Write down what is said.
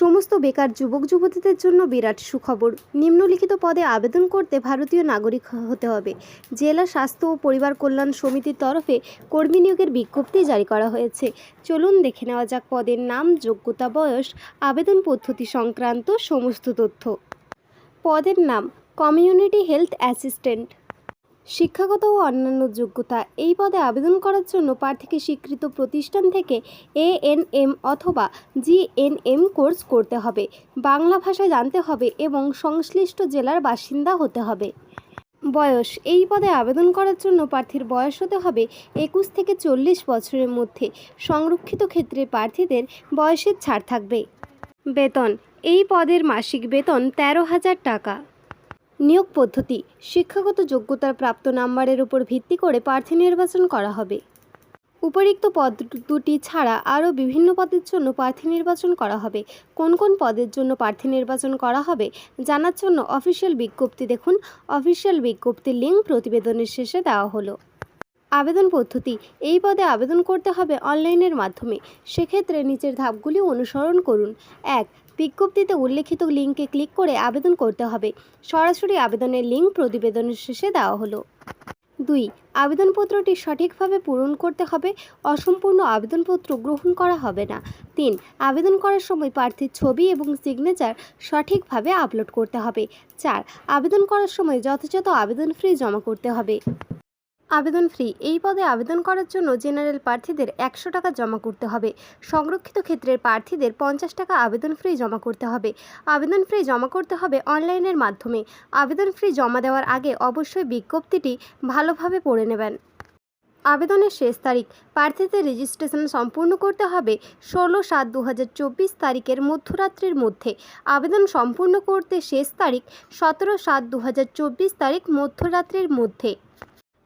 সমস্ত বেকার যুবক যুবতীদের জন্য বিরাট সুখবর। নিম্নলিখিত পদে আবেদন করতে ভারতীয় নাগরিক হতে হবে। জেলা স্বাস্থ্য ও পরিবার কল্যাণ সমিতির তরফে কর্মী নিয়োগের বিজ্ঞপ্তি জারি করা হয়েছে। চলুন দেখে নেওয়া যাক পদের নাম, যোগ্যতা, বয়স, আবেদন পদ্ধতি সংক্রান্ত সমস্ত তথ্য। পদের নাম, কমিউনিটি হেলথ অ্যাসিস্ট্যান্ট। শিক্ষাগত ও অন্যান্য যোগ্যতা এই পদে আবেদন করার জন্য প্রার্থীকে স্বীকৃত প্রতিষ্ঠান থেকে এ এন এম অথবা জিএনএম কোর্স করতে হবে। বাংলা ভাষা জানতে হবে এবং সংশ্লিষ্ট জেলার বাসিন্দা হতে হবে। বয়স, এই পদে আবেদন করার জন্য প্রার্থীর বয়স হতে হবে একুশ থেকে চল্লিশ বছরের মধ্যে। সংরক্ষিত ক্ষেত্রে প্রার্থীদের বয়সের ছাড় থাকবে। বেতন, এই পদের মাসিক বেতন তেরো হাজার টাকা। নিয়োগ পদ্ধতি, শিক্ষাগত যোগ্যতার প্রাপ্ত নাম্বারের উপর ভিত্তি করে প্রার্থী নির্বাচন করা হবে। উপরিক্ত পদ দুটি ছাড়া আরও বিভিন্ন পদের জন্য প্রার্থী নির্বাচন করা হবে। কোন কোন পদের জন্য প্রার্থী নির্বাচন করা হবে জানার জন্য অফিসিয়াল বিজ্ঞপ্তি দেখুন। অফিসিয়াল বিজ্ঞপ্তির লিঙ্ক প্রতিবেদনের শেষে দেওয়া হলো। আবেদন পদ্ধতি। এই পদে আবেদন করতে হবে অনলাইনের মাধ্যমে। সেক্ষেত্রে নিচের ধাপগুলি অনুসরণ করুন। এক, বিজ্ঞপ্তিতে উল্লেখিত লিঙ্কে ক্লিক করে আবেদন করতে হবে। সরাসরি আবেদনের লিঙ্ক প্রতিবেদনের শেষে দেওয়া হলো। দুই, আবেদনপত্রটি সঠিকভাবে পূরণ করতে হবে। অসম্পূর্ণ আবেদনপত্র গ্রহণ করা হবে না। তিন, আবেদন করার সময় প্রার্থীর ছবি এবং সিগনেচার সঠিকভাবে আপলোড করতে হবে। চার, আবেদন করার সময় যথাযথ আবেদন ফি জমা করতে হবে। আবেদন ফি এই পদে আবেদন করার জন্য জেনারেল প্রার্থীদের একশো টাকা জমা করতে হবে। সংরক্ষিত ক্ষেত্রের প্রার্থীদের পঞ্চাশ টাকা আবেদন ফ্রি জমা করতে হবে। আবেদন ফ্রি জমা করতে হবে অনলাইনের মাধ্যমে। আবেদন ফ্রি জমা দেওয়ার আগে অবশ্যই বিজ্ঞপ্তিটি ভালোভাবে পড়ে নেবেন। আবেদনের শেষ তারিখ। প্রার্থীদের রেজিস্ট্রেশন সম্পূর্ণ করতে হবে ষোলো সাত দু তারিখের মধ্যরাত্রির মধ্যে। আবেদন সম্পূর্ণ করতে শেষ তারিখ সতেরো সাত দু তারিখ মধ্যরাত্রির মধ্যে।